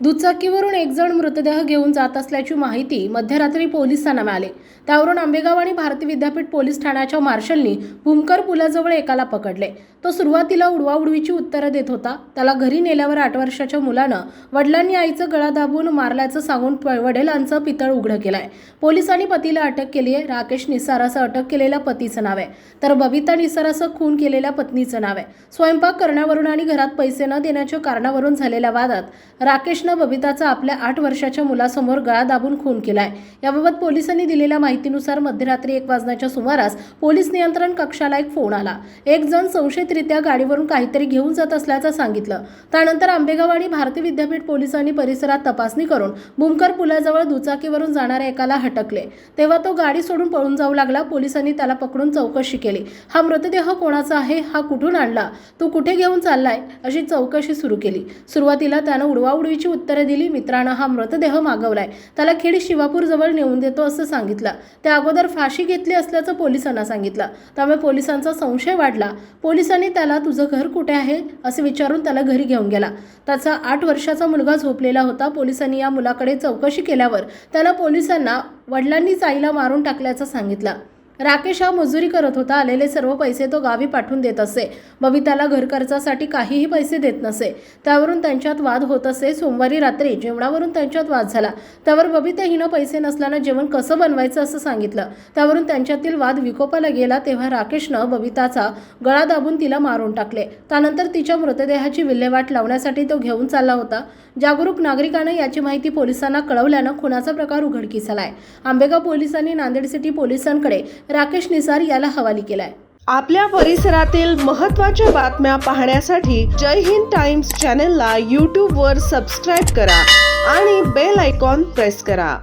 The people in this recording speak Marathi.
दुचाकीवरून एक जण मृतदेह घेऊन जात असल्याची माहिती मध्यरात्री पोलिसांना मिळाली. त्यावरून आंबेगाव आणि भारती विद्यापीठ पोलीस ठाण्याच्या मार्शलनी भूमकर पुलाजवळ एकाला पकडले. तो सुरुवातीला उडवाउडवीची उत्तरं देत होता. त्याला घरी नेल्यावर आठ वर्षाच्या मुलानं वडिलांनी आईचं गळा दाबून मारल्याचं सांगून प- वडिलांचं पितळ उघडं केलंय. पोलिसांनी पतीला अटक केली आहे. राकेश निसार असं अटक केलेल्या पतीचं नाव आहे. तर बबिता निसार असं खून केलेल्या पत्नीचं नाव आहे. स्वयंपाक करण्यावरून आणि घरात पैसे न देण्याच्या कारणावरून झालेल्या वादात राकेश कृष्ण बबिताचा आपल्या आठ वर्षाच्या मुलासमोर गळा दाबून खून केलाय. याबाबत पोलिसांनी दिलेल्या माहितीनुसार मध्यरात्री एक वाजण्याच्या सुमारास पोलीस नियंत्रण कक्षाला एक फोन आला. एक जण संशयितरित्या गाडीवरून काहीतरी घेऊन जात असल्याचं सांगितलं. त्यानंतर आंबेगाव आणि भारती विद्यापीठ पोलिसांनी परिसरात तपासणी करून भूमकर पुलाजवळ दुचाकीवरून जाणाऱ्या एकाला हटकले. तेव्हा तो गाडी सोडून पळून जाऊ लागला. पोलिसांनी त्याला पकडून चौकशी केली. हा मृतदेह कोणाचा आहे? हा कुठून आणला? तो कुठे घेऊन चाललाय? अशी चौकशी सुरू केली. सुरुवातीला त्यानं उडवाउडवीची उत्तरे दिली. मित्रानं हा मृतदेह मागवलाय. त्याला खेड शिवापूरजवळ नेऊन देतो असं सांगितलं. त्या अगोदर फाशी घेतली असल्याचं पोलिसांना सांगितलं. त्यामुळे पोलिसांचा संशय वाढला. पोलिसांनी त्याला तुझं घर कुठे आहे? असे विचारून त्याला घरी घेऊन गेला. त्याचा आठ वर्षाचा मुलगा झोपलेला होता. पोलिसांनी या मुलाकडे चौकशी केल्यावर त्याला पोलिसांना वडिलांनीच आईला मारून टाकल्याचं सांगितलं. राकेश हा मजुरी करत होता. आलेले सर्व पैसे तो गावी पाठवून देत असे. बबिताला घरखर्चासाठी काहीही पैसे देत नसे. त्यावरून त्यांच्यात वाद होत असे. सोमवारी रात्री जेवणावरून त्यांच्यात वाद झाला. त्यावर बबिता हिनं पैसे नसल्यानं जेवण कसं बनवायचं असं सांगितलं. त्यावरून त्यांच्यातील वाद विकोपाला गेला तेव्हा राकेशनं बबिताचा गळा दाबून तिला मारून टाकले. त्यानंतर तिच्या मृतदेहाची विल्हेवाट लावण्यासाठी तो घेऊन चालला होता. जागरूक नागरिकांना याची माहिती पोलिसांना कळवल्यानं खुनाचा प्रकार उघडकीस आलाय. आंबेगाव पोलिसांनी नांदेड सिटी पोलिसांकडे राकेश निसार याला हवाली केलाय. आपल्या परिसरातील महत्त्वाच्या बातम्या पाहण्यासाठी जय हिंद टाइम्स चॅनलला यूट्यूबवर सबस्क्राईब करा आणि बेल आयकॉन प्रेस करा.